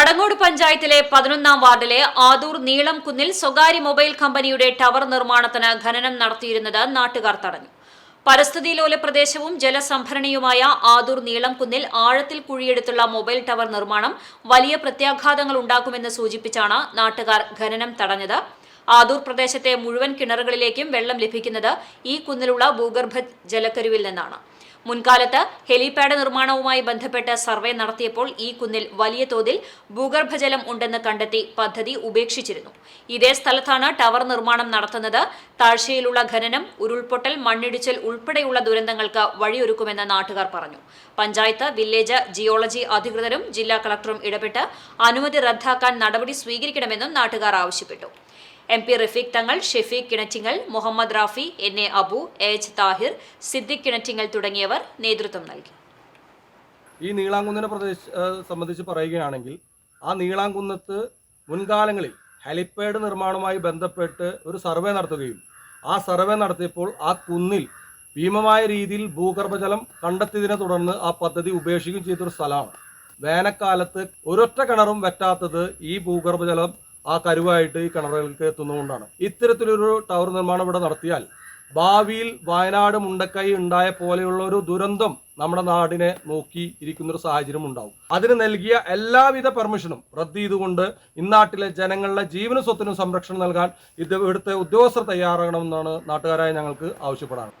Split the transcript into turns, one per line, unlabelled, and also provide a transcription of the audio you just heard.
കടങ്ങോട് പഞ്ചായത്തിലെ പതിനൊന്നാം വാർഡിലെ ആദൂർ നീളംകുന്നിൽ സ്വകാര്യ മൊബൈൽ കമ്പനിയുടെ ടവർ നിർമ്മാണത്തിന് ഖനനം നടത്തിയിരുന്നത് നാട്ടുകാർ തടഞ്ഞു. പരിസ്ഥിതി ലോല പ്രദേശവും ജലസംഭരണിയുമായ ആദൂർ നീളംകുന്നിൽ ആഴത്തിൽ കുഴിയെടുത്തുള്ള മൊബൈൽ ടവർ നിർമ്മാണം വലിയ പ്രത്യാഘാതങ്ങൾ ഉണ്ടാക്കുമെന്ന് സൂചിപ്പിച്ചാണ് നാട്ടുകാർ ഖനനം തടഞ്ഞത്. ആദൂർ പ്രദേശത്തെ മുഴുവൻ കിണറുകളിലേക്കും വെള്ളം ലഭിക്കുന്നത് ഈ കുന്നിലുള്ള ഭൂഗർഭ ജലക്കരുവിൽ നിന്നാണ്. മുൻകാലത്ത് ഹെലിപാഡ് നിർമ്മാണവുമായി ബന്ധപ്പെട്ട് സർവേ നടത്തിയപ്പോൾ ഈ കുന്നിൽ വലിയ തോതിൽ ഭൂഗർഭജലം ഉണ്ടെന്ന് കണ്ടെത്തി പദ്ധതി ഉപേക്ഷിച്ചിരുന്നു. ഇതേ സ്ഥലത്താണ് ടവർ നിർമ്മാണം നടത്തുന്നത്. താഴ്ചയിലുള്ള ഖനനം ഉരുൾപൊട്ടൽ മണ്ണിടിച്ചൽ ഉൾപ്പെടെയുള്ള ദുരന്തങ്ങൾക്ക് വഴിയൊരുക്കുമെന്ന് നാട്ടുകാർ പറഞ്ഞു. പഞ്ചായത്ത് വില്ലേജ് ജിയോളജി അധികൃതരും ജില്ലാ കളക്ടറും ഇടപെട്ട് അനുമതി റദ്ദാക്കാൻ നടപടി സ്വീകരിക്കണമെന്നും നാട്ടുകാർ ആവശ്യപ്പെട്ടു. M P Rafeeq Thangal Shafeeq Kinattingal Muhammad Rafi N A Abu H Thahir Siddique Kinattingal തുടങ്ങിയവർ നേതൃത്വം നൽകി.
ഈ നീളാങ്കുന്നിനെ പ്രദേശ സംബന്ധിച്ച് പറയുകയാണെങ്കിൽ ആ നീളാങ്കുന്നത്ത് മുൻകാലങ്ങളിൽ ഹെലിപ്പാഡ് നിർമ്മാണവുമായി ബന്ധപ്പെട്ട് ഒരു സർവേ നടത്തുകയും ആ സർവേ നടത്തിയപ്പോൾ ആ കുന്നിൽ ഭീമമായ രീതിയിൽ ഭൂഗർഭജലം കണ്ടെത്തിയതിനെ തുടർന്ന് ആ പദ്ധതി ഉപേക്ഷിക്കുകയും ചെയ്തൊരു സ്ഥലമാണ്. വേനൽക്കാലത്ത് ഒരൊറ്റ കിണറും വറ്റാത്തത് ഈ ഭൂഗർഭജലം ആ കരുവായിട്ട് ഈ കിണറുകൾക്ക് എത്തുന്നതുകൊണ്ടാണ്. ഇത്തരത്തിലൊരു ടവർ നിർമ്മാണം ഇവിടെ നടത്തിയാൽ ഭാവിയിൽ വയനാട് മുണ്ടക്കൈ ഉണ്ടായ പോലെയുള്ള ഒരു ദുരന്തം നമ്മുടെ നാടിനെ നോക്കി ഇരിക്കുന്ന ഒരു സാഹചര്യം ഉണ്ടാവും. അതിന് നൽകിയ എല്ലാവിധ പെർമിഷനും റദ്ദ് ചെയ്തുകൊണ്ട് ഇന്നാട്ടിലെ ജനങ്ങളുടെ ജീവന സ്വത്തിനും സംരക്ഷണം നൽകാൻ ഇത് ഇവിടുത്തെ ഉദ്യോഗസ്ഥർ തയ്യാറാകണമെന്നാണ് നാട്ടുകാരായ ഞങ്ങൾക്ക് ആവശ്യപ്പെടാറ്.